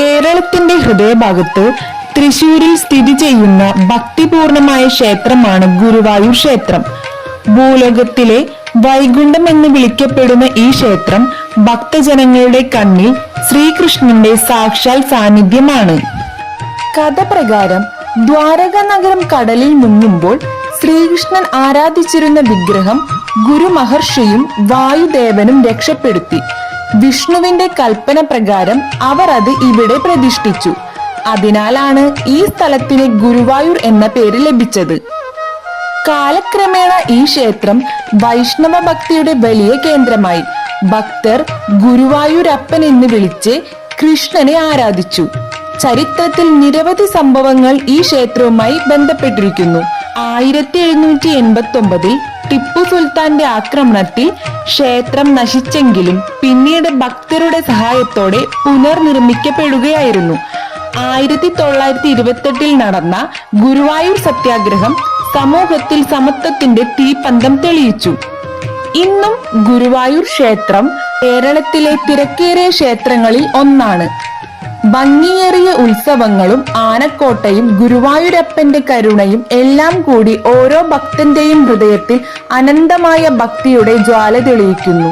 കേരളത്തിന്റെ ഹൃദയഭാഗത്ത് തൃശൂരിൽ സ്ഥിതി ചെയ്യുന്ന ഭക്തിപൂർണമായ ക്ഷേത്രമാണ് ഗുരുവായൂർ ക്ഷേത്രം. ഭൂലോകത്തിലെ വൈകുണ്ഠം എന്ന് വിളിക്കപ്പെടുന്ന ഈ ക്ഷേത്രം ഭക്തജനങ്ങളുടെ കണ്ണിൽ ശ്രീകൃഷ്ണന്റെ സാക്ഷാൽ സാന്നിധ്യമാണ്. കഥ പ്രകാരം ദ്വാരക നഗരം കടലിൽ മുങ്ങുമ്പോൾ ശ്രീകൃഷ്ണൻ ആരാധിച്ചിരുന്ന വിഗ്രഹം ഗുരു മഹർഷിയും വായുദേവനും രക്ഷപ്പെടുത്തി. വിഷ്ണുവിന്റെ കൽപ്പന പ്രകാരം അവർ അത് ഇവിടെ പ്രതിഷ്ഠിച്ചു. അതിനാലാണ് ഈ സ്ഥലത്തിന് ഗുരുവായൂർ എന്ന പേര് ലഭിച്ചത്. കാലക്രമേണ ഈ ക്ഷേത്രം വൈഷ്ണവ ഭക്തിയുടെ വലിയ കേന്ദ്രമായി ഭക്തർ ഗുരുവായൂരപ്പൻ എന്ന് വിളിച്ച് കൃഷ്ണനെ ആരാധിച്ചു. ചരിത്രത്തിൽ നിരവധി സംഭവങ്ങൾ ഈ ക്ഷേത്രവുമായി ബന്ധപ്പെട്ടിരിക്കുന്നു. ആയിരത്തി എഴുന്നൂറ്റി എൺപത്തി ടിപ്പു സുൽത്താന്റെ ആക്രമണത്തിൽ ക്ഷേത്രം നശിച്ചെങ്കിലും പിന്നീട് ഭക്തരുടെ സഹായത്തോടെ പുനർനിർമ്മിക്കപ്പെടുകയായിരുന്നു. ആയിരത്തി തൊള്ളായിരത്തി ഇരുപത്തെട്ടിൽ നടന്ന ഗുരുവായൂർ സത്യാഗ്രഹം സമൂഹത്തിൽ സമത്വത്തിന്റെ തീപ്പന്തം തെളിയിച്ചു. ഇന്നും ഗുരുവായൂർ ക്ഷേത്രം കേരളത്തിലെ തിരക്കേറിയ ക്ഷേത്രങ്ങളിൽ ഒന്നാണ്. ഭംഗിയേറിയ ഉത്സവങ്ങളും ആനക്കോട്ടയും ഗുരുവായൂരപ്പന്റെ കരുണയും എല്ലാം കൂടി ഓരോ ഭക്തന്റെയും ഹൃദയത്തിൽ അനന്തമായ ഭക്തിയുടെ ജ്വാല തെളിയിക്കുന്നു.